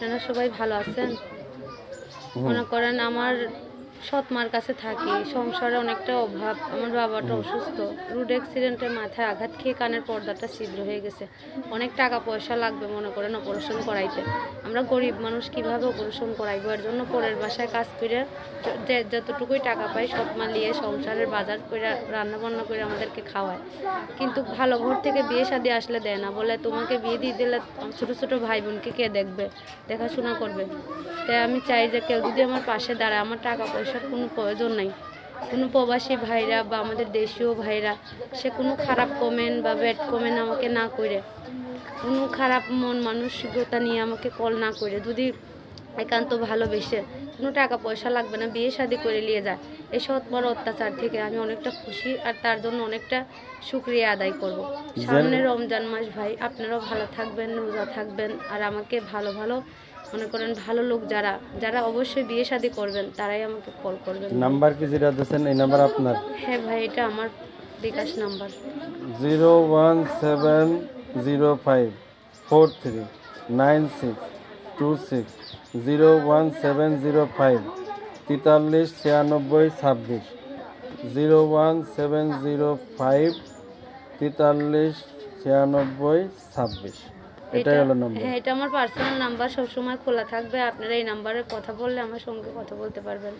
আপনারা সবাই ভালো আছেন? মনে করেন আমার সৎ মার কাছে থাকি সংসারে অনেকটা অভাব। আমার বাবাটা অসুস্থ। রোড অ্যাক্সিডেন্টে মাথায় আঘাত খেয়ে কানের পর্দাটা ছিদ্র হয়ে গেছে। অনেক টাকা পয়সা লাগবে মনে করেন অপারেশন করাইতে। আমরা গরিব মানুষ কীভাবে অপারেশন করাইবো? এর জন্য পরের বাসায় কাজ করে যতটুকুই টাকা পাই সৎ মা নিয়ে সংসারের বাজার করে রান্না বান্না করে আমাদেরকে খাওয়ায়। কিন্তু ভালো ঘর থেকে বিয়ে শাদি আসলে দেয় না। বলে তোমাকে বিয়ে দিয়ে দিলে ছোটো ছোটো ভাই বোনকে কে দেখবে? দেখাশোনা করবে? তাই আমি চাই যে কেউ যদি আমার পাশে দাঁড়ায় আমার টাকা পয়সার কোনো প্রয়োজন নাই। কোনো প্রবাসী ভাইরা বা আমাদের দেশীয় ভাইরা, সে কোনো খারাপ কমেন্ট বা ব্যাড কমেন্ট আমাকে না করে কোনো খারাপ মন, মানসিকতা নিয়ে আমাকে কল না করে যদি একান্ত ভালোবেসে কোনো টাকা পয়সা লাগবে না, বিয়ে শাদি করে নিয়ে যায়, এই বড় অত্যাচার থেকে আমি অনেকটা খুশি আর তার জন্য অনেকটা শুক্রিয়া আদায় করব। সামনে রমজান মাস, ভাই, আপনারাও ভালো থাকবেন, রোজা থাকবেন আর আমাকে ভালো ভালো মনে করেন ভালো লোক যারা যারা অবশ্যই বিয়ে শাদি করবেন তারাই আমাকে কল করবেন। নাম্বার কি যেটা দিয়েছেন? এই নাম্বার আপনার? হ্যাঁ ভাই এটা আমার bKash number. Zero one seven zero five four three nine six two six zero one seven zero five তেতাল্লিশ ছিয়ানব্বই ছাব্বিশ zero one seven zero five তেতাল্লিশ ছিয়ানব্বই ছাব্বিশ। হলো নম্বর হ্যাঁ এটা আমার পার্সোনাল নাম্বার সবসময় খোলা থাকবে। আপনারা এই নাম্বারে কথা বললে আমার সঙ্গে কথা বলতে পারবেন।